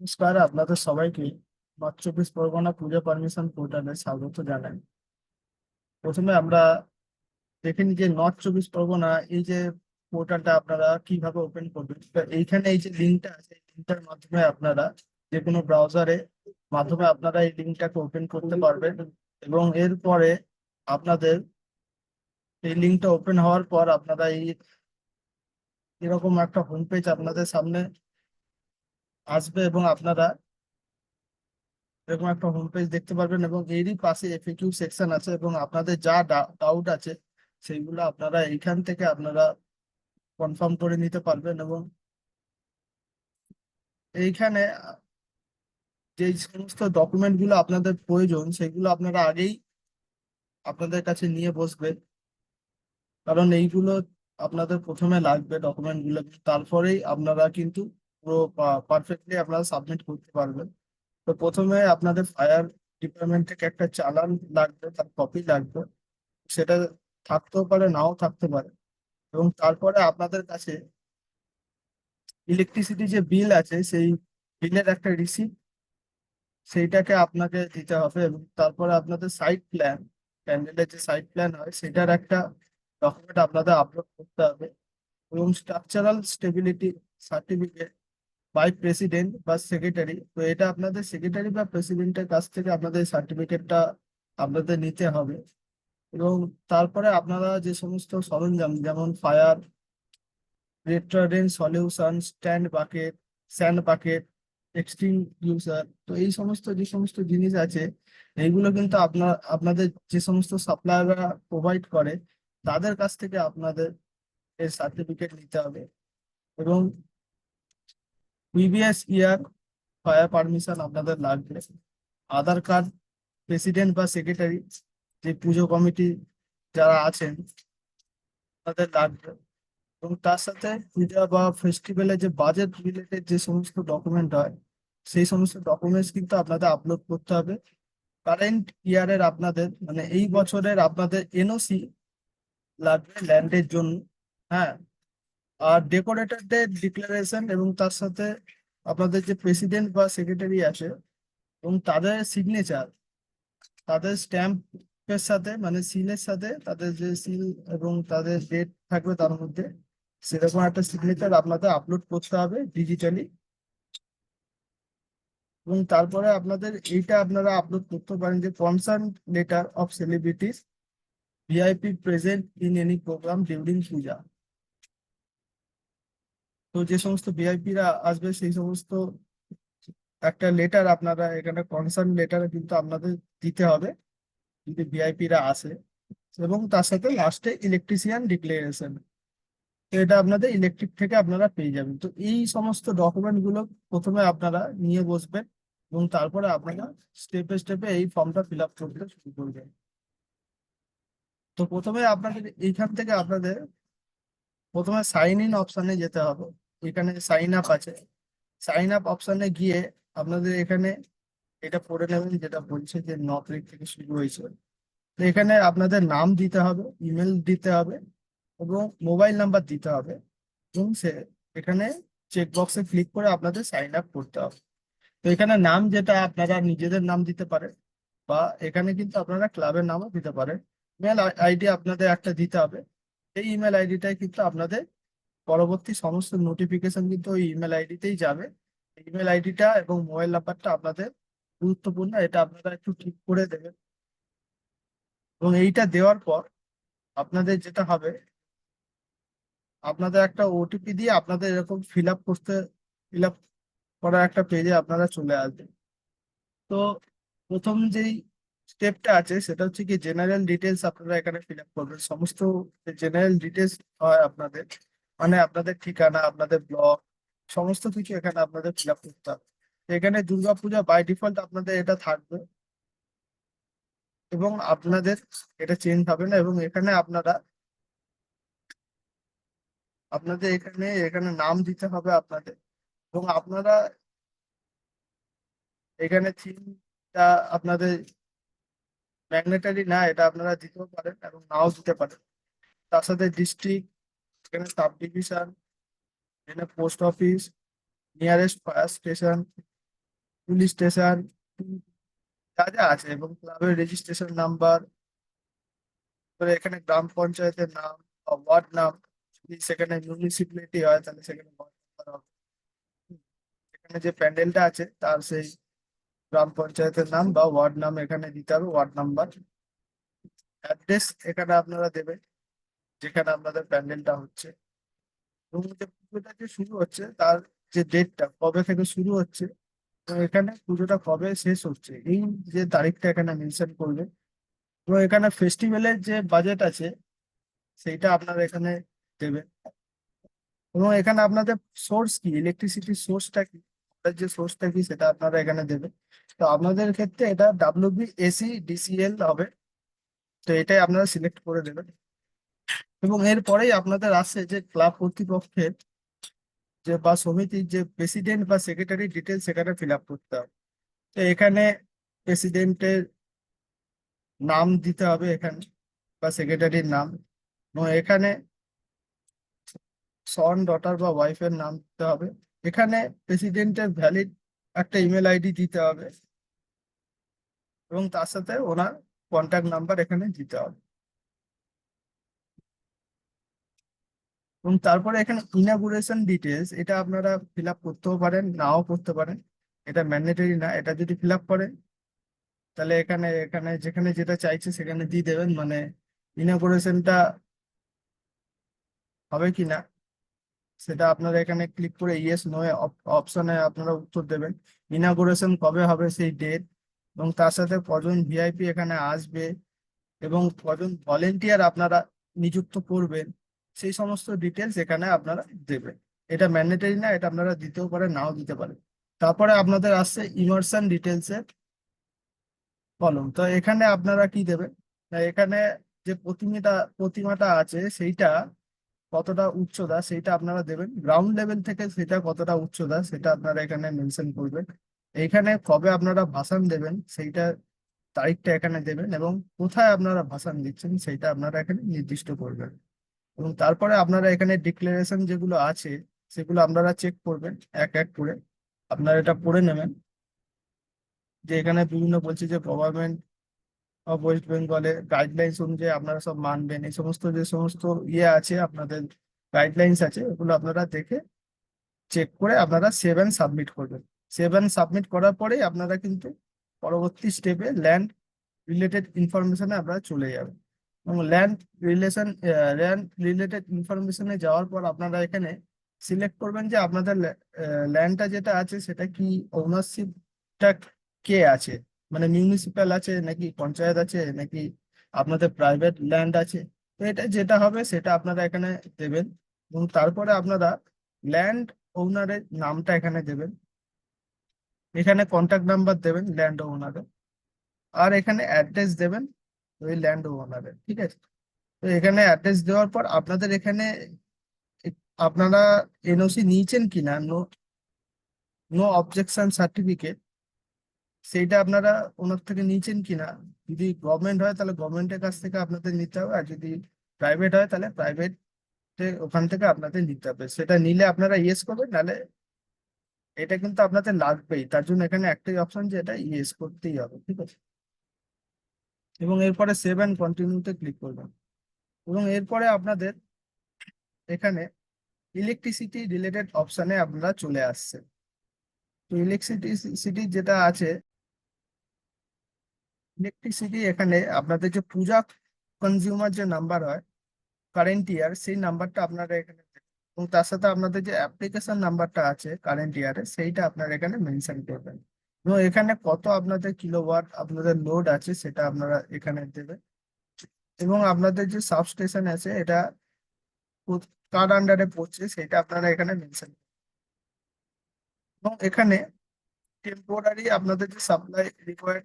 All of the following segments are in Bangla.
নমস্কার, আপনাদের সবাইকে নর্থ চব্বিশ পরগনা পূজা পারমিশন পোর্টালে স্বাগত জানাই। প্রথমে আমরা দেখে নিই যে নর্থ চব্বিশ পরগনা এই যে পোর্টালটা আপনারা কীভাবে ওপেন করবেন এইখানে এই যে লিঙ্কটা আছে, এই লিঙ্কটার মাধ্যমে আপনারা যে কোনো ব্রাউজারে মাধ্যমে আপনারা এই লিঙ্কটাকে ওপেন করতে পারবেন এবং এরপরে আপনাদের এই লিঙ্কটা ওপেন হওয়ার পর আপনারা এই এরকম একটা হোম পেজ আপনাদের সামনে আসবে এবং আপনারা এরকম একটা হোম পেজ দেখতে পারবেন এবং এরই পাশে এফএকিউ সেকশন আছে এবং আপনাদের যা ডাউট আছে, সেইগুলো আপনারা এইখান থেকে আপনারা কনফার্ম করে নিতে পারবেন এবং এইখানে যে সমস্ত ডকুমেন্টগুলো আপনাদের প্রয়োজন, সেগুলো আপনারা আগেই আপনাদের কাছে নিয়ে বসবেন কারণ এইগুলো আপনাদের প্রথমে লাগবে ডকুমেন্টগুলো, তারপরেই আপনারা কিন্তু পুরো পারফেক্টলি আপনারা সাবমিট করতে পারবেন। তো প্রথমে আপনাদের ফায়ার ডিপার্টমেন্ট থেকে একটা চালান লাগবে, তার কপি লাগবে। সেটা থাকতেও পারে, নাও থাকতে পারে। এবং তারপরে আপনাদের কাছে ইলেকট্রিসিটি যে বিল আছে, সেই বিলের একটা রিসিপ্ট সেইটাকে আপনাকে দিতে হবে এবং তারপরে আপনাদের সাইট প্ল্যান প্যান্ডেলের যে সাইট প্ল্যান হয়, সেটার একটা ডকুমেন্ট আপনাদের আপলোড করতে হবে। এবং structural stability certificate by president বা সেক্রেটারি তো এটা আপনাদের সেক্রেটারি বা প্রেসিডেন্টের কাছ থেকে আপনাদের সার্টিফিকেটটা আপনাদের নিতে হবে। এবং তারপরে আপনারা যে সমস্ত সরঞ্জাম, যেমন fire retardant solution stand bucket sand bucket extinguisher তো এই সমস্ত, যে সমস্ত জিনিস আছে, এইগুলো কিন্তু আপনার আপনাদের যে সমস্ত সাপ্লায়াররা প্রোভাইড করে, তাদের কাছ থেকে আপনাদের এর সার্টিফিকেট নিতে হবে। এবং প্রিভিয়াস ইয়ার ফায়ার পারমিশন আপনাদের লাগবে। আধার কার্ড প্রেসিডেন্ট বা সেক্রেটারি যে পুজো কমিটি যারা আছেন, তাদের লাগবে। এবং তার সাথে পূজা বা ফেস্টিভ্যালে যে বাজেট রিলেটেড যে সমস্ত ডকুমেন্ট হয়, সেই সমস্ত ডকুমেন্টস কিন্তু আপনাদের আপলোড করতে হবে। কারেন্ট ইয়ারের আপনাদের মানে এই বছরের আপনাদের এনওসি লাগবে ল্যান্ডের জন্য। হ্যাঁ আর ডেকোরেটরদের ডিক্লারেশন এবং তার সাথে আপনাদের যে প্রেসিডেন্ট বা সেক্রেটারি আছে এবং তাদের সিগনেচার তাদের স্ট্যাম্পের সাথে মানে সিলের সাথে তাদের যে সিল এবং তাদের ডেট থাকবে তার মধ্যে সেরকম একটা সিগনেচার আপনাদের আপলোড করতে হবে ডিজিটালি এবং তারপরে আপনাদের এইটা আপনারা আপলোড করতে পারেন যে concern letter of celebrities VIP present in any program during puja. তো যে সমস্ত ভিআইপিরা আসবে, সেই সমস্ত একটা লেটার আপনারা এখানে কনসার্ন লেটার কিন্তু আপনাদের দিতে হবে, যদি ভিআইপিরা আসে। এবং তার সাথে লাস্টে ইলেকট্রিশিয়ান ডিক্লারেশন এটা আপনাদের ইলেকট্রিক থেকে আপনারা পেয়ে যাবেন। তো এই সমস্ত ডকুমেন্টগুলো প্রথমে আপনারা নিয়ে বসবেন এবং তারপরে আপনারা স্টেপে স্টেপে এই ফর্মটা ফিল আপ করতে শুরু করবেন। তো প্রথমে আপনাদের এইখান থেকে আপনাদের প্রথমে সাইন ইন অপশানে যেতে হবে। এখানে সাইন আপ আছে। সাইন আপ অপশনে গিয়ে আপনাদের এখানে এটা পড়ে নেবেন, যেটা বলছে যে ন তারিখ থেকে শুরু হয়েছে। তো এখানে আপনাদের নাম দিতে হবে ইমেল দিতে হবে এবং মোবাইল নাম্বার দিতে হবে। এবং সে এখানে চেকবক্সে ক্লিক করে আপনাদের সাইন আপ করতে হবে। তো এখানে নাম যেটা আপনারা নিজেদের নাম দিতে পারেন বা এখানে কিন্তু আপনারা ক্লাবের নামও দিতে পারেন। ইমেল আইডি আপনাদের একটা দিতে হবে। এই ইমেল আইডিটাই কিন্তু আপনাদের পরবর্তী সমস্ত নোটিফিকেশন কিন্তু ওই ইমেল আইডিতেই যাবে। ইমেল আইডিটা এবং মোবাইল নাম্বারটা আপনাদের গুরুত্বপূর্ণ, এটা আপনারা একটু ঠিক করে দেবেন। এবং এইটা দেওয়ার পর আপনাদের যেটা হবে, আপনাদের একটা ওটিপি দিয়ে আপনাদের এরকম ফিল আপ করতে ফিল আপ করা একটা পেজে আপনারা চলে আসবেন। তো প্রথম যেই স্টেপটা আছে, সেটা হচ্ছে কি জেনারেল ডিটেলস আপনারা এখানে ফিল আপ করবেন। সমস্ত জেনারেল ডিটেলস হয় আপনাদের মানে আপনাদের ঠিকানা, আপনাদের ব্লগ সমস্ত কিছু এখানে আপনাদের ফিল আপ করতে হবে। এখানে দুর্গাপূজা বাই ডিফল্ট আপনাদের এটা থাকবে। এবং আপনাদের এটা চেঞ্জ হবে না, এবং এখানে আপনারা, আপনাদের এখানে এখানে নাম দিতে হবে আপনাদের। এবং আপনারা এখানে থিমটা আপনাদের ম্যাগনেটারি না, এটা আপনারা দিতেও পারেন এবং নাও দিতে পারেন। তার সাথে ডিস্ট্রিক্ট এখানে সাব ডিভিশন, এখানে post office nearest fire station police station যা যা আছে এবং ক্লাবের রেজিস্ট্রেশন নাম্বার তারপরে এখানে গ্রাম পঞ্চায়েতের নাম, বা ওয়ার্ড নাম, যদি সেখানে মিউনিসিপ্যালিটি হয় তাহলে সেখানে এখানে যে প্যান্ডেলটা আছে তার সেই গ্রাম পঞ্চায়েতের নাম বা ওয়ার্ড নাম এখানে দিতে হবে ওয়ার্ড নাম্বার অ্যাড্রেস এখানে আপনারা দেবেন। যেখানে আপনাদের প্যান্ডেলটা হচ্ছে। এবং যে পুজোটা যে শুরু হচ্ছে, তার যে ডেটটা কবে থেকে শুরু হচ্ছে এখানে পুজোটা কবে শেষ হচ্ছে, এই যে তারিখটা এখানে মেনশন করবে। এবং এখানে ফেস্টিভ্যালের যে বাজেট আছে, সেইটা আপনারা এখানে দেবেন। এবং এখানে আপনাদের সোর্স কি ইলেকট্রিসিটির সোর্সটা কি যে সোর্সটা কি, সেটা আপনারা এখানে দেবেন। তো আপনাদের ক্ষেত্রে এটা ডাব্লিউবি এসি ডিসিএল হবে। তো এটাই আপনারা সিলেক্ট করে দেবেন। এবং এরপরেই আপনাদের আসছে যে ক্লাব কর্তৃপক্ষের যে বা সমিতির যে প্রেসিডেন্ট বা সেক্রেটারি ডিটেলস এখানে ফিল আপ করতে হবে। তো এখানে প্রেসিডেন্টের নাম দিতে হবে এখানে বা সেক্রেটারির নাম। এবং এখানে সন, ডটার বা ওয়াইফের নাম দিতে হবে। এখানে প্রেসিডেন্টের ভ্যালিড একটা ইমেল আইডি দিতে হবে এবং তার সাথে ওনার কন্ট্যাক্ট নাম্বার এখানে দিতে হবে। এবং তারপরে এখানে ইনাগুরেশন ডিটেলস এটা আপনারা ফিল আপ করতেও পারেন, নাও করতে পারেন। এটা ম্যান্ডেটরি না, এটা যদি ফিল আপ করেন, তাহলে এখানে এখানে যেখানে যেটা চাইছে সেখানে দিয়ে দেবেন মানে ইনাগুরেশনটা হবে কি না, সেটা আপনারা এখানে ক্লিক করে ইয়েস নো অপশনে আপনারা উত্তর দেবেন। ইনাগুরেশন কবে হবে সেই ডেট এবং তার সাথে কজন ভিআইপি এখানে আসবে, এবং কজন ভলেন্টিয়ার আপনারা নিযুক্ত করবেন সেই সমস্ত ডিটেলস এখানে আপনারা দেবেন। এটা ম্যান্ডেটরি না, এটা আপনারা দিতেও পারেন, নাও দিতে পারেন। তারপরে আপনাদের আসছে ইমার্শন ডিটেলস এর কলম তো এখানে আপনারা কি দেবেন? এখানে যে প্রতিমাটা প্রতিমাটা আছে, সেইটা কতটা উচ্চতা, সেইটা আপনারা দেবেন। গ্রাউন্ড লেভেল থেকে সেটা কতটা উচ্চতা, সেটা আপনারা এখানে মেনশন করবেন। এইখানে কবে আপনারা ভাষণ দেবেন, সেইটা তারিখটা এখানে দেবেন এবং কোথায় আপনারা ভাষণ দিচ্ছেন, সেইটা আপনারা এখানে নির্দিষ্ট করবেন। এবং তারপরে আপনারা এখানে ডিক্লারেশন যেগুলো আছে, সেগুলো আপনারা চেক করবেন, এক এক করে। আপনারা এটা পড়ে নেবেন। যে এখানে বিভিন্ন বলছে যে গভর্নমেন্ট অফ ওয়েস্ট বেঙ্গলের গাইডলাইন্স অনুযায়ী আপনারা সব মানবেন। এই সমস্ত, যে সমস্ত ইয়ে আছে, আপনাদের গাইডলাইন্স আছে, ওগুলো আপনারা দেখে চেক করে আপনারা সেভেন সাবমিট করবেন। সেভেন সাবমিট করার পরেই আপনারা কিন্তু পরবর্তী স্টেপে ল্যান্ড রিলেটেড ইনফরমেশনে আপনারা চলে যাবেন। ল্যান্ড রিলেশন ল্যান্ড রিলেটেড ইনফরমেশনে যাওয়ার পর আপনারা এখানে সিলেক্ট করবেন যে আপনাদের ল্যান্ডটা যেটা আছে সেটা কি ওনারশিপটা কে আছে? মানে মিউনিসিপ্যাল আছে নাকি পঞ্চায়েত আছে নাকি আপনাদের প্রাইভেট ল্যান্ড আছে? তো এটা যেটা হবে সেটা আপনারা এখানে দেবেন এবং তারপরে আপনারা ল্যান্ড ওনারের নামটা এখানে দেবেন। এখানে কন্ট্যাক্ট নাম্বার দেবেন ল্যান্ড ওনারের আর এখানে অ্যাড্রেস দেবেন। ওই ল্যান্ড ওনারের ঠিক আছে? তো এখানে অ্যাড্রেস দেওয়ার পর আপনাদের এখানে আপনারা এনওসি নিয়েছেন কিনা? নো নো অবজেকশন সার্টিফিকেট সেইটা আপনারা ওনার থেকে নিয়েছেন কিনা? যদি গভর্নমেন্ট হয় তাহলে গভর্নমেন্টের কাছ থেকে আপনাদের নিতে হবে, আর যদি প্রাইভেট হয় তাহলে প্রাইভেট ওখান থেকে আপনাদের নিতে হবে। সেটা নিলে আপনারা ইয়েস করবেন, নাহলে এটা কিন্তু আপনাদের লাগবেই। তার জন্য এখানে একটাই অপশন যে এটা ইয়েস করতেই হবে, ঠিক আছে? এবং এরপরে সেভ অ্যান্ড কন্টিনিউতে ক্লিক করবেন। এবং এরপরে আপনাদের এখানে ইলেকট্রিসিটি রিলেটেড অপশানে আপনারা চলে আসছেন। তো ইলেকট্রিসিটি যেটা আছে ইলেকট্রিসিটি এখানে আপনাদের যে পূজা কনজিউমার যে নাম্বার হয় কারেন্ট ইয়ার সেই নাম্বারটা আপনারা এখানে এবং তার সাথে আপনাদের যে অ্যাপ্লিকেশন নাম্বারটা আছে কারেন্ট ইয়ারে সেইটা আপনারা এখানে মেনশন করবেন। এবং এখানে কত আপনাদের কিলোওয়াট আপনাদের লোড আছে সেটা আপনারা এখানে দেবে এবং আপনাদের যে সাবস্টেশন আছে, এটা কার আন্ডারে পড়ছে, সেটা আপনারা এখানে মেনশন এবং এখানে টেম্পোরারি আপনাদের যে সাপ্লাই রিকোয়ার্ড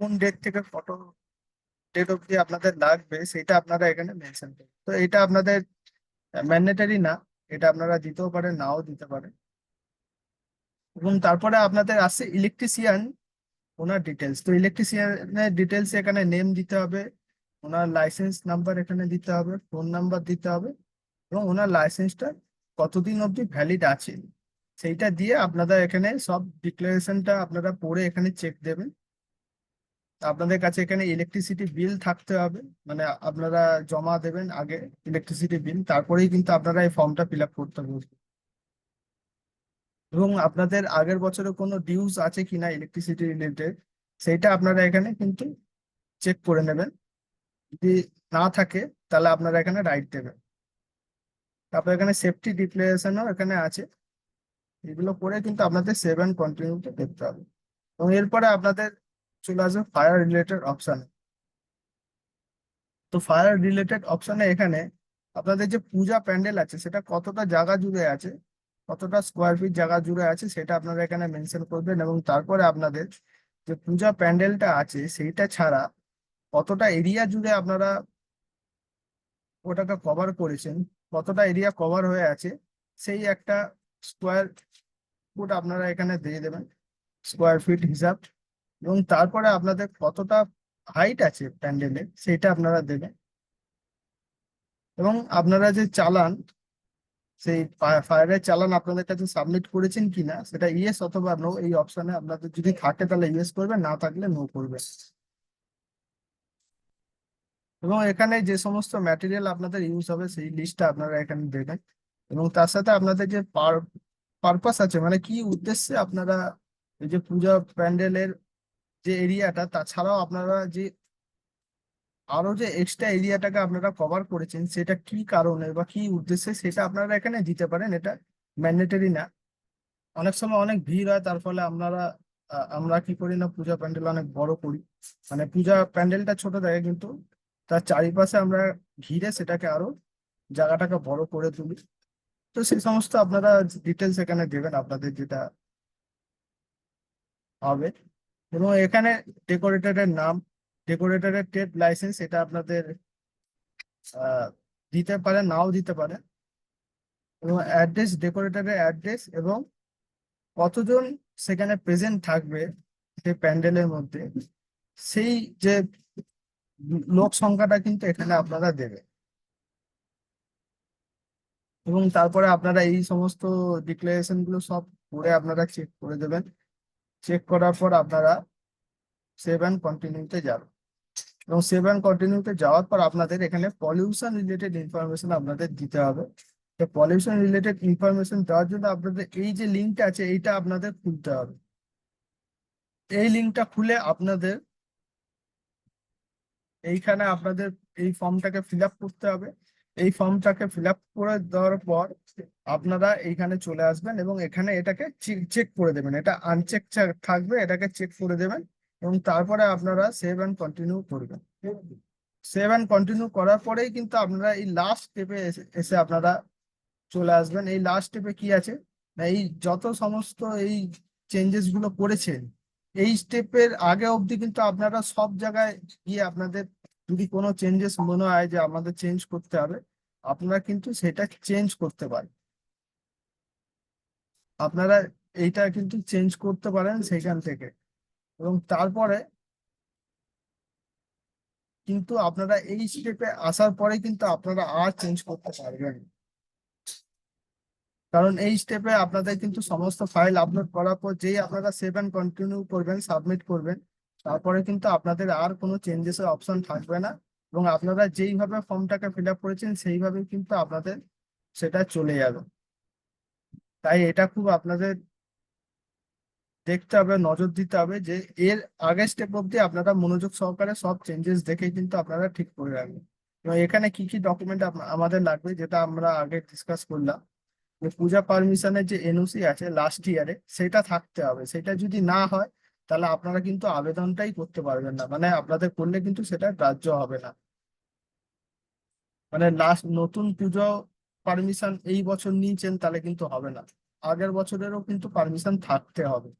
কোন ডেট থেকে ফটো ডেট অবধি আপনাদের লাগবে, সেটা আপনারা এখানে মেনশন করবেন তো এটা আপনাদের ম্যান্ডেটারি না, এটা আপনারা দিতেও পারেন, নাও দিতে পারেন। এবং তারপরে আপনাদের আছে ইলেকট্রিশিয়ান ওনার ডিটেলস তো ইলেকট্রিশিয়ানের ডিটেলস এখানে নেম দিতে হবে, ওনার লাইসেন্স নাম্বার এখানে দিতে হবে ফোন নাম্বার দিতে হবে, এবং ওনার লাইসেন্সটা কতদিন অবধি ভ্যালিড আছে, সেইটা দিয়ে আপনারা এখানে সব ডিক্লারেশনটা আপনারা পড়ে এখানে চেক দেবেন। আপনাদের কাছে এখানে ইলেকট্রিসিটি বিল থাকতে হবে মানে আপনারা জমা দেবেন আগে ইলেকট্রিসিটি বিল তারপরেই কিন্তু আপনারা এই ফর্মটা ফিল আপ করতে বসবেন। এবং আপনাদের আগের বছরে কোনো ডিউস আছে কিনা ইলেকট্রিসিটি রিলেটেড সেইটা আপনারা এখানে কিন্তু চেক করে নেবেন। যদি না থাকে, তাহলে আপনারা এখানে রাইট দেবেন। তারপর এখানে সেফটি ডিক্লারেশনও এখানে আছে। এগুলো করে কিন্তু আপনাদের সেভেন কন্টিনিউতে দেখতে হবে। এবং এরপরে আপনাদের চলে আসবে ফায়ার রিলেটেড অপশানে তো ফায়ার রিলেটেড অপশানে এখানে আপনাদের যে পূজা প্যান্ডেল আছে, সেটা কতটা জায়গা জুড়ে আছে কতটা স্কোয়ার ফিট জায়গা জুড়ে আছে সেটা আপনারা এখানে মেনশন করবেন এবং তারপরে আপনাদের যে পূজা প্যান্ডেলটা আছে সেইটা ছাড়া কতটা এরিয়া জুড়ে আপনারা ওটাকে কভার করেছেন, কতটা এরিয়া কভার হয়ে আছে, সেই একটা স্কোয়ার ফুট আপনারা এখানে দিয়ে দেবেন স্কোয়ার ফিট হিসাব। এবং তারপরে আপনাদের কতটা হাইট আছে প্যান্ডেলের সেটা আপনারা দেবেন। এবং আপনারা যে চালান সেই ফায়ারের চালান আপনাদের কাছে সাবমিট করেছেন কিনা, সেটা ইয়েস অথবা নো এই অপশনে আপনাদের যদি থাকে তাহলে ইয়েস করবেন, না থাকলে নো করবেন। এবং এখানে যে সমস্ত ম্যাটেরিয়াল আপনাদের ইউজ হবে, সেই লিস্টটা আপনারা এখানে দেবেন। এবং তার সাথে আপনাদের যে পার পারপাস আছে মানে কি উদ্দেশ্যে আপনারা এই যে পূজা প্যান্ডেলের যে এরিয়াটা তাছাড়াও আপনারা যে আরও যে এক্সট্রা এরিয়াটাকে আপনারা কভার করেছেন, সেটা কি কারণে বা কি উদ্দেশ্যে সেটা আপনারা এখানে দিতে পারেন? এটা ম্যান্ডেটরি না। অনেক সময় অনেক ভিড় হয়, তার ফলে আপনারা আমরা কি করি না, পূজা প্যান্ডেল অনেক বড় করি। মানে পূজা প্যান্ডেলটা ছোট থাকে কিন্তু তার চারিপাশে আমরা ঘিরে সেটাকে আরও জায়গাটাকে বড় করে তুলি। তো সেই সমস্ত আপনারা ডিটেলস এখানে দেবেন আপনাদের যেটা হবে। এবং এখানে ডেকোরেটরের নাম ডেকোরেটরের ট্রেড লাইসেন্স এটা আপনাদের দিতে পারে, নাও দিতে পারে। এবং অ্যাড্রেস ডেকোরেটরের অ্যাড্রেস এবং কতজন সেখানে প্রেজেন্ট থাকবে সেই প্যান্ডেলের মধ্যে, সেই যে লোক সংখ্যাটা কিন্তু এখানে আপনারা দেবে এবং তারপরে আপনারা এই সমস্ত ডিক্লারেশনগুলো সব করে আপনারা চেক করে দেবেন। চেক করার পর আপনারা সেভেন কন্টিনিউতে যাবেন। এবং সেভ সেভেন কন্টিনিউতে যাওয়ার পর আপনাদের এখানে পলিউশন রিলেটেড ইনফরমেশন আপনাদের দিতে হবে। তো পলিউশন রিলেটেড ইনফরমেশন দেওয়ার জন্য আপনাদের এই যে লিঙ্কটা আছে, এইটা আপনাদের খুলতে হবে। এই লিঙ্কটা খুলে আপনাদের এইখানে আপনাদের এই ফর্মটাকে ফিল আপ করতে হবে। এই ফর্মটাকে ফিল আপ করে দেওয়ার পর আপনারা এইখানে চলে আসবেন এবং এখানে এটাকে চেক করে দেবেন। এটা আনচেক থাকবে, এটাকে চেক করে দেবেন। এবং তারপরে আপনারা সেভ অ্যান্ড কন্টিনিউ করবেন। সেভ অ্যান্ড কন্টিনিউ করার পরেই কিন্তু আপনারা এই লাস্ট স্টেপে এসে আপনারা চলে আসবেন। এই লাস্ট স্টেপে কি আছে? না, এই যত সমস্ত এই চেঞ্জেসগুলো করেছেন, এই স্টেপের আগে অবধি কিন্তু আপনারা সব জায়গায় গিয়ে আপনাদের যদি কোনো চেঞ্জেস মনে হয় যে আমাদের চেঞ্জ করতে হবে, আপনারা কিন্তু সেটা চেঞ্জ করতে পারেন। আপনারা এইটা কিন্তু চেঞ্জ করতে পারেন সেখান থেকে। এবং তারপরে কিন্তু আপনারা এই স্টেপে আসার পরে কিন্তু আপনারা আর চেঞ্জ করতে পারবেন কারণ এই স্টেপে আপনাদের কিন্তু সমস্ত ফাইল আপলোড করার পর যেই আপনারা সেভ অ্যান্ড কন্টিনিউ করবেন সাবমিট করবেন, তারপরে কিন্তু আপনাদের আর কোনো চেঞ্জেসের অপশন থাকবে না এবং আপনারা যেইভাবে ফর্মটাকে ফিল আপ করেছেন সেইভাবে কিন্তু আপনাদের সেটা চলে যাবে। তাই এটা খুব আপনাদের দেখতে হবে, নজর দিতে হবে যে এর আগের স্টেপ অব্দি আপনারা মনোযোগ সহকারে সব চেঞ্জেস দেখে কিন্তু আপনারা ঠিক করে রাখবেন। এবং এখানে কি কি ডকুমেন্ট আমাদের লাগবে যেটা আমরা আগে ডিসকাস করলাম? যে পূজা পারমিশনের যে এনওসি আছে লাস্ট ইয়ারে সেটা থাকতে হবে। সেটা যদি না হয়, তাহলে আপনারা কিন্তু আবেদনটাই করতে পারবেন না। মানে আপনাদের করলে কিন্তু সেটা গ্রাহ্য হবে না। মানে লাস্ট নতুন পুজো পারমিশন এই বছর নিয়েছেন, তাহলে কিন্তু হবে না। আগের বছরেরও কিন্তু পারমিশন থাকতে হবে।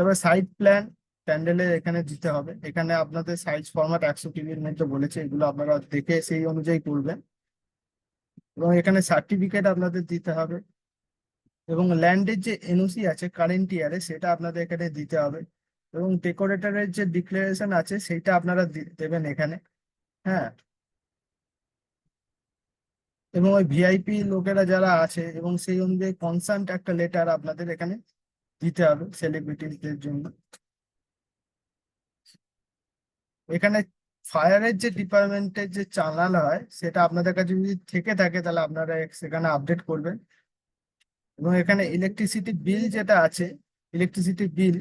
তবে সাইড প্ল্যান প্যান্ডেলের এখানে দিতে হবে। এখানে আপনাদের সাইজ ফরম্যাট একশো টিভির মধ্যে বলেছে, এগুলো আপনারা দেখে সেই অনুযায়ী করবেন। এবং এখানে সার্টিফিকেট আপনাদের দিতে হবে। এবং ল্যান্ডের যে এনওসি আছে কারেন্ট ইয়ারে সেটা আপনাদের এখানে দিতে হবে। এবং ডেকোরেটরের যে ডিক্লারেশন আছে সেটা আপনারা দেবেন এখানে। হ্যাঁ। এবং ওই ভিআইপি লোকেরা যারা আছে, এবং সেই অনুযায়ী কনসার্ন একটা লেটার আপনাদের এখানে দিতে হবে সেলিব্রিটিদের জন্য। এখানে ফায়ারের যে ডিপার্টমেন্টের যে চালান হয়, সেটা আপনাদের কাছে যদি থেকে থাকে, তাহলে আপনারা সেখানে আপডেট করবেন। এবং এখানে ইলেকট্রিসিটি বিল যেটা আছে ইলেকট্রিসিটি বিল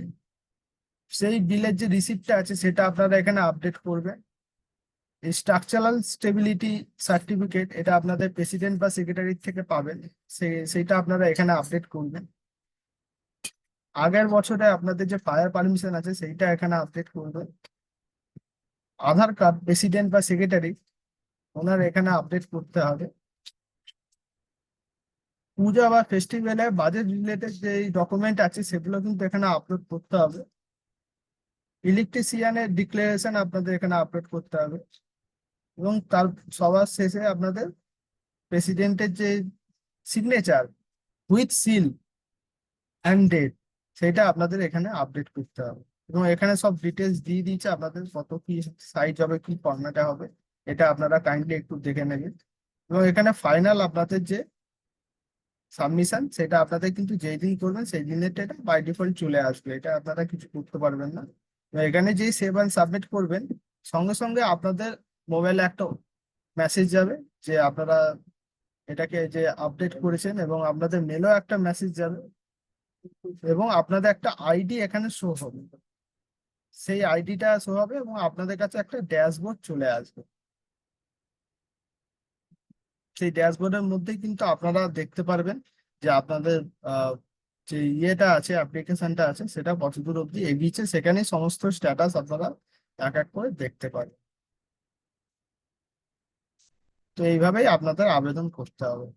সেই বিলের যে রিসিপ্টটা আছে, সেটা আপনারা এখানে আপডেট করবেন। স্ট্রাকচারাল স্টেবিলিটি সার্টিফিকেট এটা আপনাদের প্রেসিডেন্ট বা সেক্রেটারি থেকে পাবেন। সেইটা আপনারা এখানে আপডেট করবেন। আগের বছরে আপনাদের যে ফায়ার পারমিশন আছে, সেইটা এখানে আপডেট করবেন আধার কার্ড প্রেসিডেন্ট বা সেক্রেটারি ওনার এখানে আপডেট করতে হবে। পূজা বা ফেস্টিভ্যালে বাজেট রিলেটেড যে ডকুমেন্ট আছে, সেগুলো কিন্তু এখানে আপলোড করতে হবে। ইলেকট্রিশিয়ানের ডিক্লারেশন আপনাদের এখানে আপলোড করতে হবে। এবং তার সবার শেষে আপনাদের প্রেসিডেন্টের যে signature with seal and date সেটা আপনাদের এখানে আপডেট করতে হবে। এবং এখানে সব ডিটেলস দিয়ে দিয়েছে আপনাদের কত কি সাইজ হবে, কি ফরম্যাটে হবে, এটা আপনারা কাইন্ডলি একটু দেখে নেবেন। এবং এখানে ফাইনাল আপনাদের যে সাবমিশন সেটা আপনাদের কিন্তু যেই দিন করবেন, সেই দিনের এটা বাই ডিফল্ট চলে আসবে। এটা আপনারা কিছু করতে পারবেন না। এখানে যেই সেভ অ্যান্ড সাবমিট করবেন, সঙ্গে সঙ্গে আপনাদের মোবাইলে একটা মেসেজ যাবে যে আপনারা এটাকে যে আপডেট করেছেন এবং আপনাদের মেলও একটা মেসেজ যাবে। এবং আপনাদের একটা আইডি এখানে শো হবে। সেই আইডিটা শো হবে এবং আপনাদের কাছে একটা ড্যাশবোর্ড চলে আসবে। সেই ড্যাশবোর্ডের মধ্যে কিন্তু আপনারা দেখতে পারবেন যে আপনাদের যে ইয়েটা আছে অ্যাপ্লিকেশনটা আছে, সেটা কতদূর অবধি এগিয়েছে সেখানে সমস্ত স্ট্যাটাস আপনারা এক এক করে দেখতে পারেন তো এইভাবেই আপনাদের আবেদন করতে হবে।